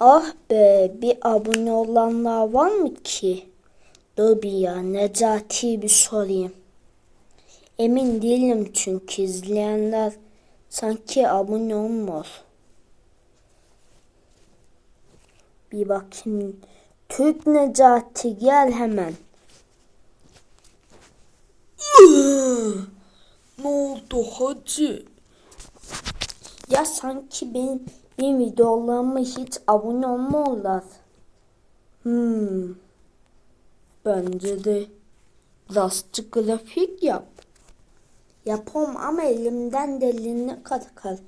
Ah be bir abone olanlar var mı ki? Dur bir ya Necati'yi bir sorayım. Emin değilim çünkü izleyenler sanki abone olmuyor. Bir bakayım. Türk Necati gel hemen. Ne oldu hacı? Ya sanki benim, benim videolarıma hiç abone olmuyorlar. Hmm. Bence de lastik grafik yap. Yapamam ama elimden gelene kadar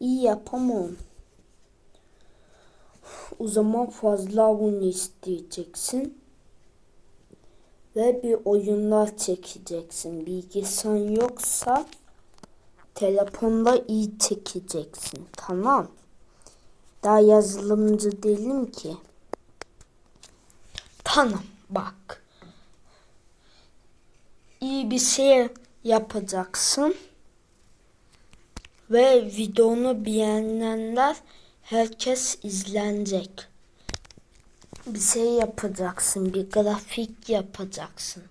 iyi yapamam. O zaman fazla abone isteyeceksin. Ve bir oyunlar çekeceksin. Bilgisayar yoksa telefonda iyi çekeceksin. Tamam. Daha yazılımcı değilim ki. Tamam bak. İyi bir şey yapacaksın. Ve videonu beğenenler herkes izlenecek. Bir şey yapacaksın. Bir grafik yapacaksın.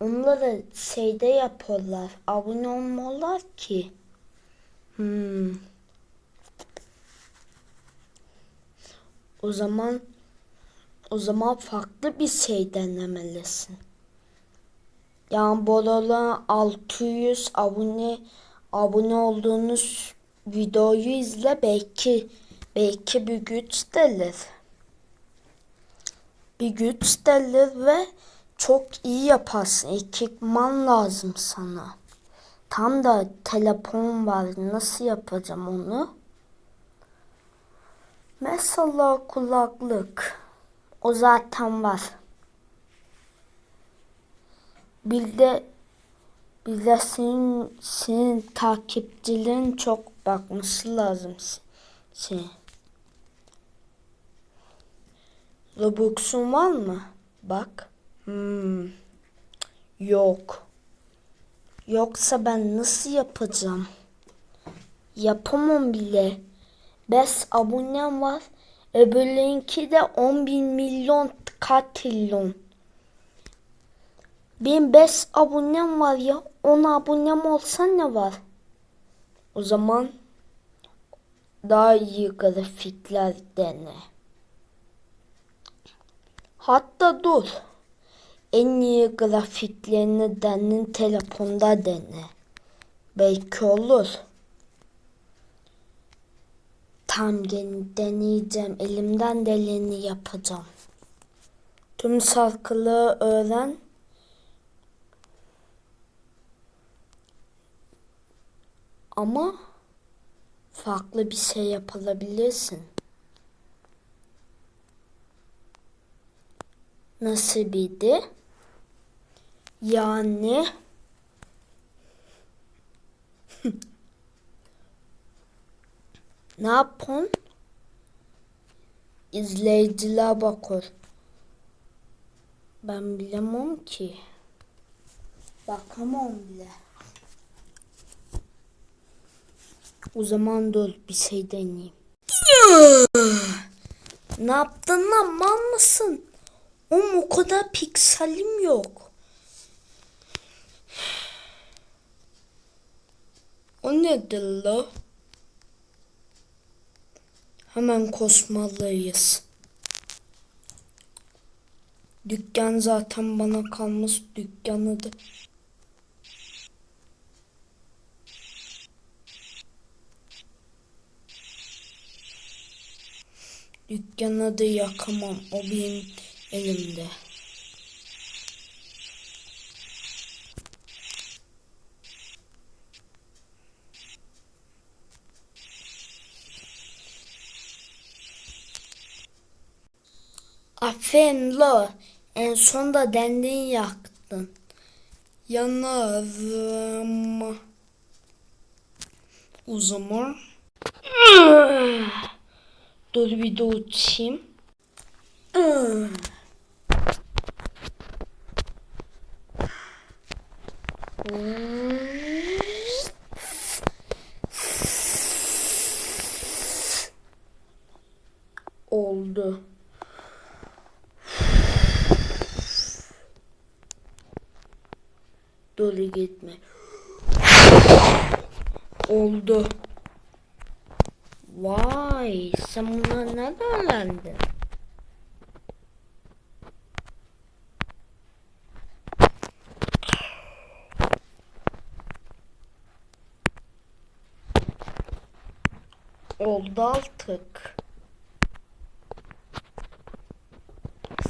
Onları şeyde yapıyorlar. Abone olmuyorlar ki. Hmm. O zaman o zaman farklı bir şey denemelisin. Yani Borala 600 abone abone olduğunuz videoyu izle belki belki bir güç gelir. Bir güç gelir ve çok iyi yaparsın. Ekipman lazım sana. Tam da telefon var. Nasıl yapacağım onu? Mesela kulaklık. O zaten var. Bir de bir de senin, senin takipçilerin çok bakması lazım. Şey. Robux'un var mı? Bak. Hmm. Yok. Yoksa ben nasıl yapacağım? Yapamam bile. 5 abonem var. Öbürlerinki de 10 bin milyon katrilyon. Benim 5 abonem var ya. 10 abonem olsa ne var? O zaman daha iyi grafikler dene. Hatta dur. En iyi grafiklerini denin telefonda dene. Belki olur. Tam den- deneyeceğim. Elimden geleni yapacağım. Tüm şarkıları öğren. Ama farklı bir şey yapabilirsin. Nasıl birdi? Yani ne yapın? İzleyiciler bakır. Ben bilemem ki. Bakamam bile. O zaman dur bir şey deneyeyim. ne yaptın lan mal mısın? Oğlum o kadar pikselim yok. O nedir la? Hemen kosmalıyız. Dükkan zaten bana kalmış dükkanı da. Yakamam. O benim elimde. Aferin lo. En sonunda dendin yaktın. Yanarım. O zaman dur bir de uçayım. Oldu. Dur gitme. Oldu. Vay sen bunları nereden öğrendin? Oldu artık.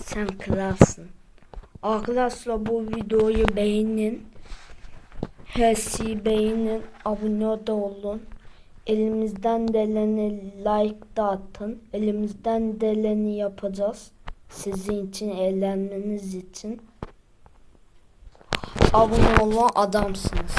Sen kralsın. Arkadaşlar bu videoyu beğenin. Şeyi beğenin. Abone de olun. Elimizden geleni like da atın. Elimizden geleni yapacağız. Sizin için, eğlenmeniz için. Abone olun adamsınız.